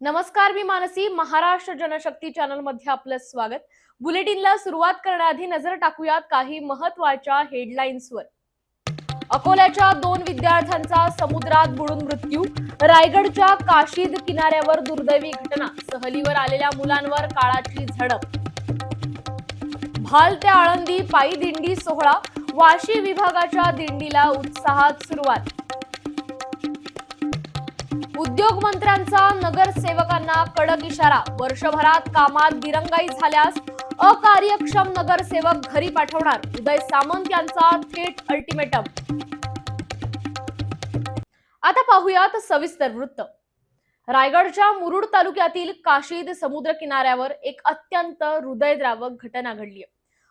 नमस्कार मी मानसी. महाराष्ट्र जनशक्ती चॅनलमध्ये आपलं स्वागत. बुलेटिनला सुरुवात करण्याआधी नजर टाकूयात काही महत्त्वाच्या हेडलाईन्सवर. अकोल्याच्या दोन विद्यार्थ्यांचा समुद्रात बुडून मृत्यू रायगडच्या काशीद किनाऱ्यावर दुर्दैवी घटना सहलीवर आलेल्या मुलांवर काळाची झडप. भाल ते आळंदी पायी दिंडी सोहळा वाशी विभागाच्या दिंडीला उत्साहात सुरुवात. उद्योग मंत्र्यांचा नगरसेवकांना कडक इशारा. वर्षभरात कामात दिरंगाई झाल्यास अकार्यक्षम नगरसेवक घरी पाठवणार. उदय सामंत यांचा थेट अल्टिमेटम. आता पाहूयात सविस्तर वृत्त. रायगडच्या मुरुड तालुक्यातील काशीद समुद्र किनाऱ्यावर एक अत्यंत हृदयद्रावक घटना घडली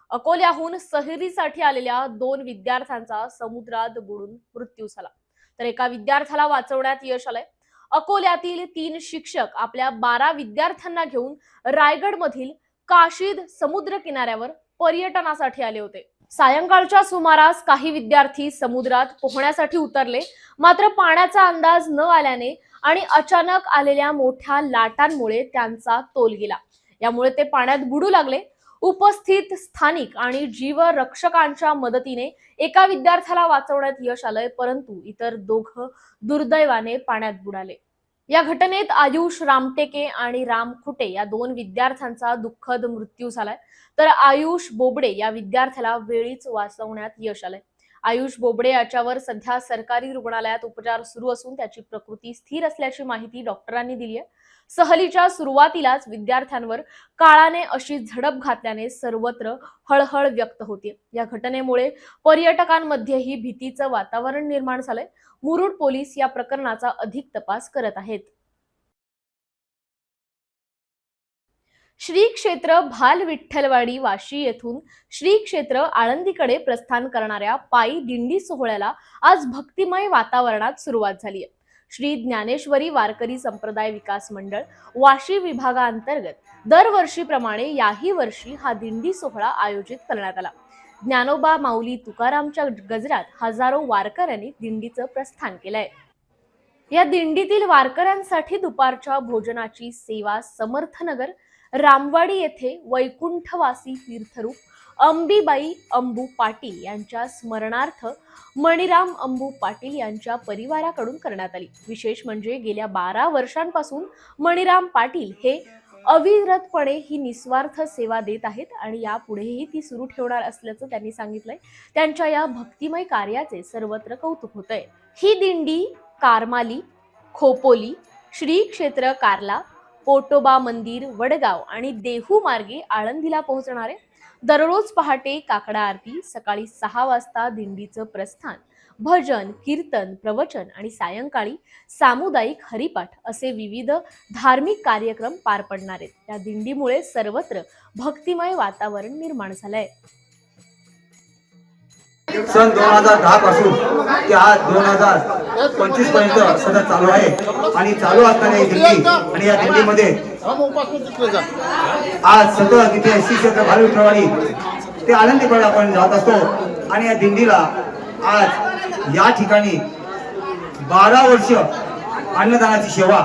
अकोल्याहून सहलीसाठी आलेल्या दोन विद्यार्थ्यांचा समुद्रात बुडून मृत्यू झाला. तर एका विद्यार्थ्याला वाचवण्यात यश आलंय. अकोल्यातील तीन शिक्षक आपल्या बारा विद्यार्थ्यांना घेऊन रायगड मधील काशीद समुद्र किनाऱ्यावर पर्यटनासाठी आले होते. सायंकाळच्या सुमारास काही विद्यार्थी समुद्रात पोहण्यासाठी उतरले. मात्र पाण्याचा अंदाज न आल्याने आणि अचानक आलेल्या मोठ्या लाटांमुळे त्यांचा तोल गेला. यामुळे ते पाण्यात बुडू लागले. उपस्थित स्थानिक आणि जीवरक्षकांच्या मदतीने एका विद्यार्थ्याला वाचवण्यात यश आलंय परंतु इतर दोघं दुर्दैवाने पाण्यात बुडाले. या घटनेत आयुष रामटेके आणि राम खुटे या दोन विद्यार्थ्यांचा दुःखद मृत्यू झालाय. तर आयुष बोबडे या विद्यार्थ्याला वेळीच वाचवण्यात यश आलंय. आयुष बोबडे याच्यावर सध्या सरकारी रुग्णालयात उपचार सुरू असून त्याची प्रकृती स्थिर असल्याची माहिती डॉक्टरांनी दिली आहे सहलीच्या सुरुवातीलाच विद्यार्थ्यांवर काळाने अशी झडप घातल्याने सर्वत्र हळहळ व्यक्त होते. या घटनेमुळे पर्यटकांमध्येही भीतीचं वातावरण निर्माण झालंय. मुरुड पोलीस या प्रकरणाचा अधिक तपास करत आहेत. श्री क्षेत्र भाल विठ्ठलवाडी वाशी येथून श्री क्षेत्र आळंदीकडे प्रस्थान करणाऱ्या पायी दिंडी सोहळ्याला आज भक्तिमय वातावरणात सुरुवात झाली आहे श्री ज्ञानेश्वरी वारकरी संप्रदाय विकास मंडळ वाशी विभागाअंतर्गत दरवर्षीप्रमाणे याही वर्षी हा दिंडी सोहळा आयोजित करण्यात आला. ज्ञानोबा माऊली तुकारामच्या गजरात हजारो वारकऱ्यांनी दिंडीचं प्रस्थान केलंय. या दिंडीतील वारकऱ्यांसाठी दुपारच्या भोजनाची सेवा समर्थनगर रामवाडी येथे वैकुंठवासी तीर्थरूप अंबीबाई अंबू पाटील यांच्या स्मरणार्थ मणिराम अंबू पाटील यांच्या परिवाराकडून करण्यात आली. विशेष म्हणजे गेल्या बारा वर्षांपासून मणिराम पाटील हे अविरतपणे ही निस्वार्थ सेवा देत आहेत आणि यापुढेही ती सुरू ठेवणार असल्याचं त्यांनी सांगितलंय. त्यांच्या या भक्तिमय कार्याचे सर्वत्र कौतुक होतंय. ही दिंडी कारमाली खोपोली श्री क्षेत्र कारला पोटोबा मंदिर वडगाव आणि देहू मार्गे आळंदीला पोहोचणार आहे दररोज पहाटे काकडा आरती सकाळी सहा वाजता दिंडीचं प्रस्थान भजन कीर्तन प्रवचन आणि सायंकाळी सामुदायिक हरिपाठ असे विविध धार्मिक कार्यक्रम पार पडणार आहेत. त्या दिंडीमुळे सर्वत्र भक्तिमय वातावरण निर्माण झालंय. सन दोन हजार दहा पासून ते आज दोन हजार पंचवीसपर्यंत सध्या चालू आहे. आणि चालू असताना ही दिंडी आणि या दिंडीमध्ये आज सतत तिथे श्री क्षेत्र भालू विठ्ठलवाडी ते आनंदीकडे आपण जात असतो. आणि या दिंडीला आज या ठिकाणी बारा वर्ष अन्नदानाची सेवा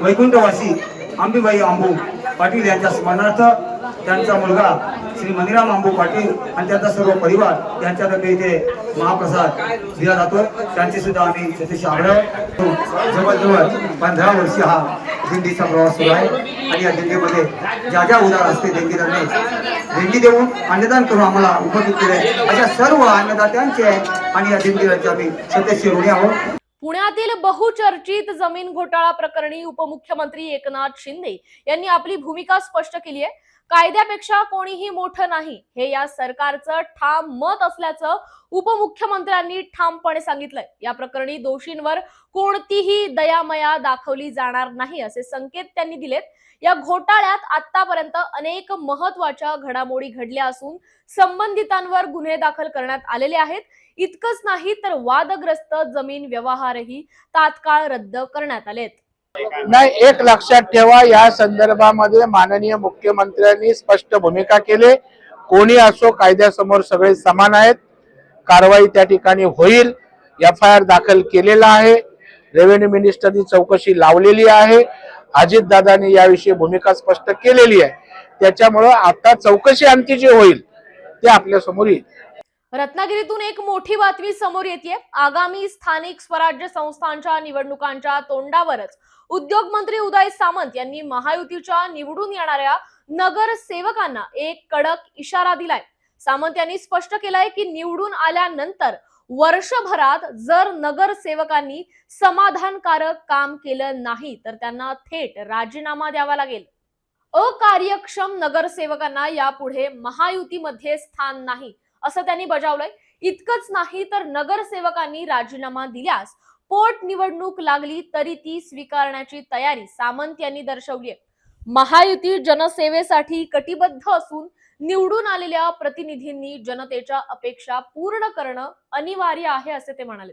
वैकुंठवासी अंबीबाई आंबू पाटील यांच्या स्मरणार्थ त्यांचा मुलगा श्री मनीराम आंबू पाटील आणि त्यांचा सर्व परिवार यांच्यातर्फे इथे महाप्रसाद दिला जातो त्यांचे सुद्धा आम्ही त्याच्याशी आग्रह जवळजवळ पंधरा वर्षी हा दिंडीचा प्रवास सुरू आहे. आणि या दिंडीमध्ये ज्या ज्या उदार असते देणगीदारने दिंडी देऊन अन्नदान करून आम्हाला उपस्थित केले. अशा सर्व अन्नदात्यांचे आणि या दिंडीचे आम्ही सदस्य ऋणी आहोत. पुण्यातील बहुचर्चित जमीन घोटाळा प्रकरणी उपमुख्यमंत्री एकनाथ शिंदे यांनी आपली भूमिका स्पष्ट केली आहे. कायद्यापेक्षा कोणीही मोठं नाही. हे या सरकारचं ठाम मत असल्याचं उपमुख्यमंत्र्यांनी ठामपणे सांगितलंय. या प्रकरणी दोषींवर कोणतीही दयामया दाखवली जाणार नाही असे संकेत त्यांनी दिलेत. या घोटाळ्यात आतापर्यंत अनेक महत्त्वाच्या घडामोडी घडल्या असून संबंधितांवर गुन्हे दाखल करण्यात आलेले आहेत. इतकंच नाही तर वादग्रस्त जमीन व्यवहारही तात्काळ रद्द करण्यात आलेत. नाही एक लक्षात ठेवा या संदर्भामध्ये माननीय मुख्यमंत्र्यांनी स्पष्ट भूमिका केली. कोणी असो कायद्यासमोर सगळे समान आहेत. कारवाई त्या ठिकाणी होईल. एफ आय आर दाखल केलेला आहे. रेव्हेन्यू मिनिस्टरनी चौकशी लावलेली आहे. अजितदादांनी याविषयी भूमिका स्पष्ट केलेली आहे. त्याच्यामुळं आता चौकशी आमची जी होईल ते आपल्यासमोर येईल. रत्नागिरीतून एक मोठी बातमी समोर येते आगामी स्थानिक स्वराज्य संस्थांच्या निवडणुकांच्या तोंडावरच उद्योग मंत्री उदय सामंत यांनी महायुतीच्या निवडून येणाऱ्या नगरसेवकांना एक कडक इशारा दिलाय. सामंत यांनी स्पष्ट केलंय की निवडून आल्यानंतर वर्षभरात जर नगरसेवकांनी समाधानकारक काम केलं नाही तर त्यांना थेट राजीनामा द्यावा लागेल. अकार्यक्षम नगरसेवकांना यापुढे महायुतीमध्ये स्थान नाही. असं त्यांनी बजावलंय. इतकंच नाही तर नगरसेवकांनी राजीनामा दिल्यास पोटनिवडणूक लागली तरी ती स्वीकारण्याची तयारी सामंत यांनी दर्शवली आहे महायुती जनसेवेसाठी कटिबद्ध असून निवडून आलेल्या प्रतिनिधींनी जनतेच्या अपेक्षा पूर्ण करणं अनिवार्य आहे असे ते म्हणाले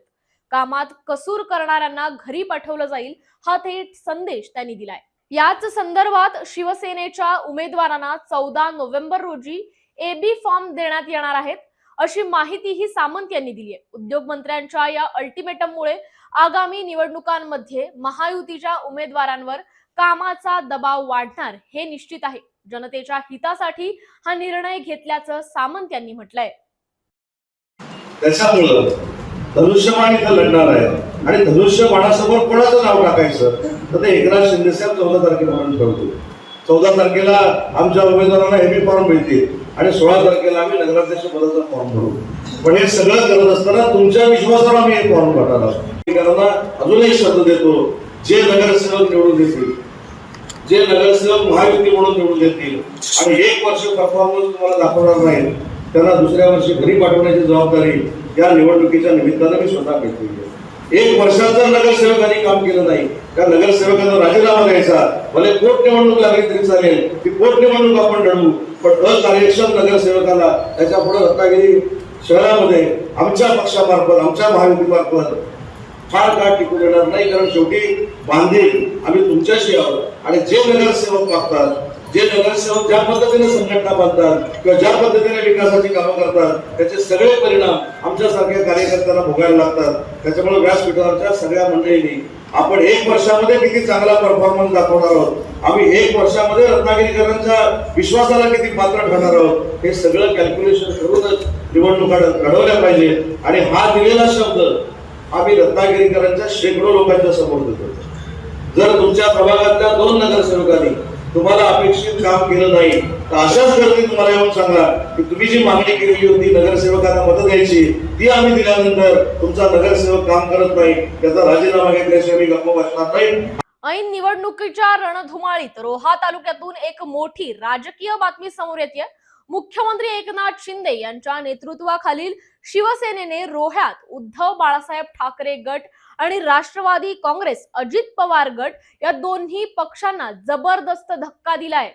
कामात कसूर करणाऱ्यांना घरी पाठवलं जाईल हा थेट संदेश त्यांनी दिलाय. याच संदर्भात शिवसेनेच्या उमेदवारांना चौदा नोव्हेंबर रोजी एबी फॉर्म देण्यात येणार आहेत. अशी माहितीही सामंत यांनी दिली आहे. उद्योग मंत्र्यांच्या या अल्टिमेटममुळे आगामी निवडणुकांमध्ये महायुतीच्या उमेदवारांवर कामाचा दबाव वाढणार हे निश्चित आहे. जनतेच्या हितासाठी हा निर्णय घेतल्याचं सामंत यांनी म्हटलंय. त्याच्यामुळं धनुष्यबाण इथं लढणार आहे आणि धनुष्यबाणासमोर कोणाचं नाव टाकायचं? तर ते एकनाथ शिंदे साहेब चौदा तारखेपर्यंत ठेवतो चौदा तारखेला आमच्या उमेदवारांना हेवी फॉर्म मिळतील. आणि सोळा तारखेला आम्ही नगराध्यक्ष पदाचा फॉर्म भरू. पण हे सगळं करत असताना तुमच्या विश्वासावर आम्ही हे फॉर्म भरणार आहोत. त्यांना अजूनही शब्द देतो जे नगरसेवक निवडून देतील जे नगरसेवक महायुती म्हणून निवडून देतील आणि एक वर्ष परफॉर्मन्स तुम्हाला दाखवणार नाही त्यांना दुसऱ्या वर्षी घरी पाठवण्याची जबाबदारी या निवडणुकीच्या निमित्तानं मी स्वतः घेतली एक वर्षात जर नगरसेवकांनी काम केलं नाही त्या नगरसेवकांना राजीनामा द्यायचा? भले पोटनिवडणूक लागली तरी चालेल ती पोटनिवडणूक आपण लढवू. पण अकार्यक्षम नगरसेवकाला त्याच्या पुढे रत्नागिरी शहरामध्ये आमच्या पक्षामार्फत आमच्या महायुतीमार्फत फार काळ टिकू देणार नाही. कारण शेवटी बांधील आम्ही तुमच्याशी आहोत. आणि जे नगरसेवक मागतात जे नगरसेवक ज्या पद्धतीने संघटना बांधतात किंवा ज्या पद्धतीने विकासाची कामं करतात त्याचे सगळे परिणाम आमच्यासारख्या कार्यकर्त्यांना भोगायला लागतात. त्याच्यामुळे व्यासपीठावरच्या सगळ्या मंडळींनी आपण एक वर्षामध्ये किती चांगला परफॉर्मन्स दाखवणार आहोत? आम्ही एक वर्षामध्ये रत्नागिरीकरांच्या विश्वासाला किती पात्र ठरणार आहोत? हे सगळं कॅल्क्युलेशन करूनच निवडणुका घडवल्या पाहिजे. आणि हा दिलेला शब्द आम्ही रत्नागिरीकरांच्या शेकडो लोकांच्या समोर देतो. जर तुमच्या प्रभागातल्या दोन नगरसेवकांनी तुम्हाला अपेक्षित काम केलं नाही तर अशाच गर्दी तुम्हाला येऊन सांगा की तुम्ही जी मागणी केलेली होती नगरसेवकांना मदत द्यायची ती आम्ही दिल्यानंतर तुमचा नगरसेवक काम करत नाही त्याचा राजीनामा घेतल्याशिवाय मी गप्प बसणार नाही. ऐन निवडणुकीच्या रणधुमाळीत रोहा तालुक्यातून एक मोठी राजकीय बातमी समोर येते मुख्यमंत्री एकनाथ शिंदे यांच्या नेतृत्वाखालील शिवसेनेने रोह्यात उद्धव बाळासाहेब ठाकरे गट आणि राष्ट्रवादी काँग्रेस अजित पवार गट या दोन्ही पक्षांना जबरदस्त धक्का दिलाय.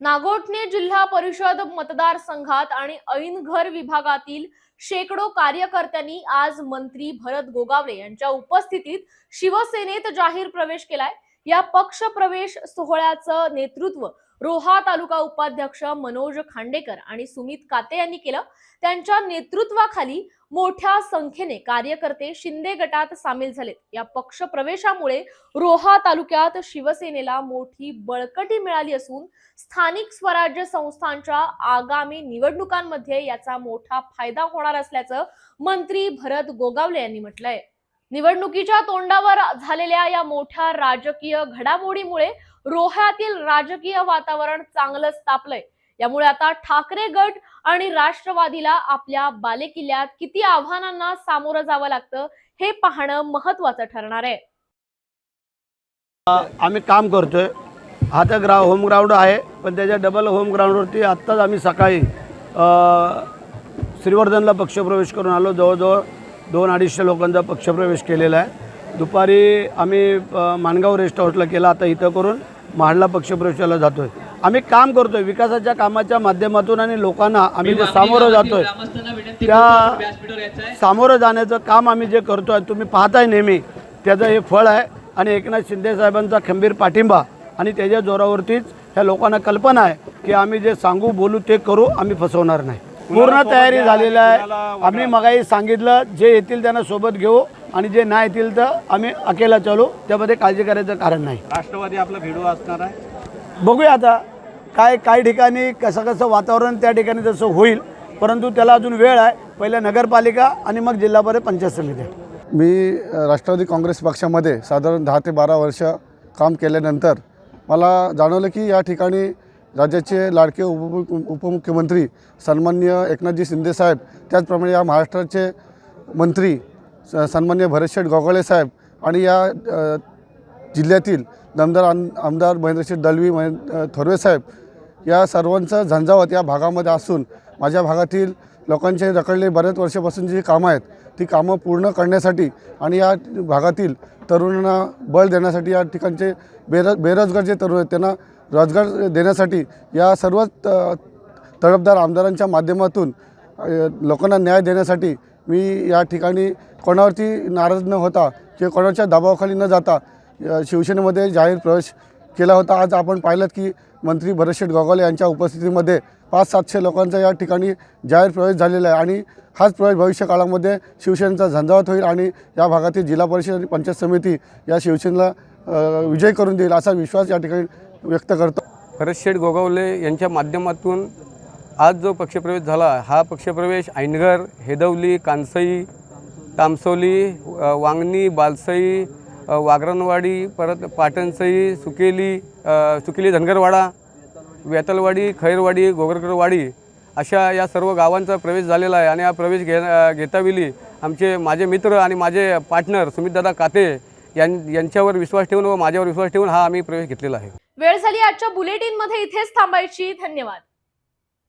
नागोठणे जिल्हा परिषद मतदारसंघात आणि ऐनघर विभागातील शेकडो कार्यकर्त्यांनी आज मंत्री भरत गोगावले यांच्या उपस्थितीत शिवसेनेत जाहीर प्रवेश केलाय. या पक्ष प्रवेश सोहळ्याचं नेतृत्व रोहा तालुका उपाध्यक्ष मनोज खांडेकर आणि सुमित काते यांनी केलं. त्यांच्या नेतृत्वाखाली मोठ्या संख्येने कार्यकर्ते शिंदे गटात सामील झालेत. या पक्ष प्रवेशामुळे रोहा तालुक्यात शिवसेनेला मोठी बळकटी मिळाली असून स्थानिक स्वराज्य संस्थांच्या आगामी निवडणुकांमध्ये याचा मोठा फायदा होणार असल्याचं मंत्री भरत गोगावले यांनी म्हटलंय. निवडणुकीच्या तोंडावर झालेल्या या मोठ्या राजकीय घडामोडीमुळे रोह्यातील राजकीय वातावरण चांगलंच तापलंय. यामुळे आता ठाकरे गट आणि राष्ट्रवादीला आपल्या बालेकिल्ल्यात किती आव्हानांना सामोरं जावं लागतं हे पाहणं महत्वाचं ठरणार आहे. आम्ही काम करतोय. हा तर ग्रा होम ग्राउंड आहे पण त्याच्या डबल होम ग्राउंडवरती आत्ताच आम्ही सकाळी श्रीवर्धनला पक्षप्रवेश करून आलो. जवळजवळ दोन अडीचशे लोकांचा पक्षप्रवेश केलेला आहे. दुपारी आम्ही माणगाव रेस्ट हाऊसला केला. आता इथं करून महाडला पक्षप्रवेशाला जातो आहे आम्ही काम करतोय. विकासाच्या कामाच्या माध्यमातून आणि लोकांना आम्ही जे सामोरं जातोय त्या सामोरं जाण्याचं काम आम्ही जे करतो आहे तुम्ही पाहताय नेहमी त्याचं हे फळ आहे. आणि एकनाथ शिंदे साहेबांचा खंबीर पाठिंबा आणि त्याच्या जोरावरतीच ह्या लोकांना कल्पना आहे की आम्ही जे सांगू बोलू ते करू आम्ही फसवणार नाही. पूर्ण तयारी झालेली आहे. आम्ही मगाही सांगितलं जे येतील त्यांना सोबत घेऊ आणि जे नाही येतील तर आम्ही अकेला चालू. त्यामध्ये काळजी करायचं कारण नाही. राष्ट्रवादी आपला भिडू असणार आहे. बघूया आता काय काही ठिकाणी कसं कसं वातावरण त्या ठिकाणी तसं होईल परंतु त्याला अजून वेळ आहे. पहिल्या नगरपालिका आणि मग जिल्हा परिषद पंचायत समिती. मी राष्ट्रवादी काँग्रेस पक्षामध्ये साधारण दहा ते बारा वर्ष काम केल्यानंतर मला जाणवलं की या ठिकाणी राज्याचे लाडके उप उपमुख्यमंत्री सन्मान्य एकनाथजी शिंदेसाहेब त्याचप्रमाणे या महाराष्ट्राचे मंत्री स- सन्मान्य भरतशेठ गोगळे साहेब आणि या जिल्ह्यातील दमदार आम आमदार महेंद्रशेठ दलवी महें थोरवे साहेब या सर्वांचं झंझावत या भागामध्ये असून माझ्या भागातील लोकांचे रखडले बऱ्याच वर्षापासून जी कामं आहेत ती कामं पूर्ण करण्यासाठी आणि या भागातील तरुणांना बळ देण्यासाठी या ठिकाणचे बेरो बेरोजगार जे तरुण आहेत त्यांना रोजगार देण्यासाठी या सर्व तडफदार आमदारांच्या माध्यमातून लोकांना न्याय देण्यासाठी मी या ठिकाणी कोणावरती नाराज न होता किंवा कोणाच्या दबावाखाली न जाता शिवसेनेमध्ये जाहीर प्रवेश केला होता. आज आपण पाहिलं की मंत्री भरतशेठ गोगावले यांच्या उपस्थितीमध्ये पाच सातशे लोकांचा या ठिकाणी जाहीर प्रवेश झालेला आहे आणि हाच प्रवेश भविष्य काळामध्ये शिवसेनेचा झंझावत होईल आणि या भागातील जिल्हा परिषद आणि पंचायत समिती या शिवसेनेला विजय करून देईल असा विश्वास या ठिकाणी व्यक्त करतो. भरतशेठ गोगावले यांच्या माध्यमातून आज जो पक्षप्रवेश झाला हा पक्षप्रवेश ऐनगर हेदवली कांसई तामसोली वांगणी बालसई वागरणवाडी परत पाटणसई सुकेली सुकेली धनगरवाडा वेतलवाडी खैरवाडी गोगरकरवाडी अशा या सर्व गावांचा प्रवेश झालेला आहे आणि हा प्रवेश घे घेताविली आमचे माझे मित्र आणि माझे पार्टनर सुमितदादा काते यां यांच्यावर विश्वास ठेवून व माझ्यावर विश्वास ठेवून हा आम्ही प्रवेश घेतलेला आहे. वेळ झाली आजच्या बुलेटिनमध्ये इथेच थांबायची. धन्यवाद.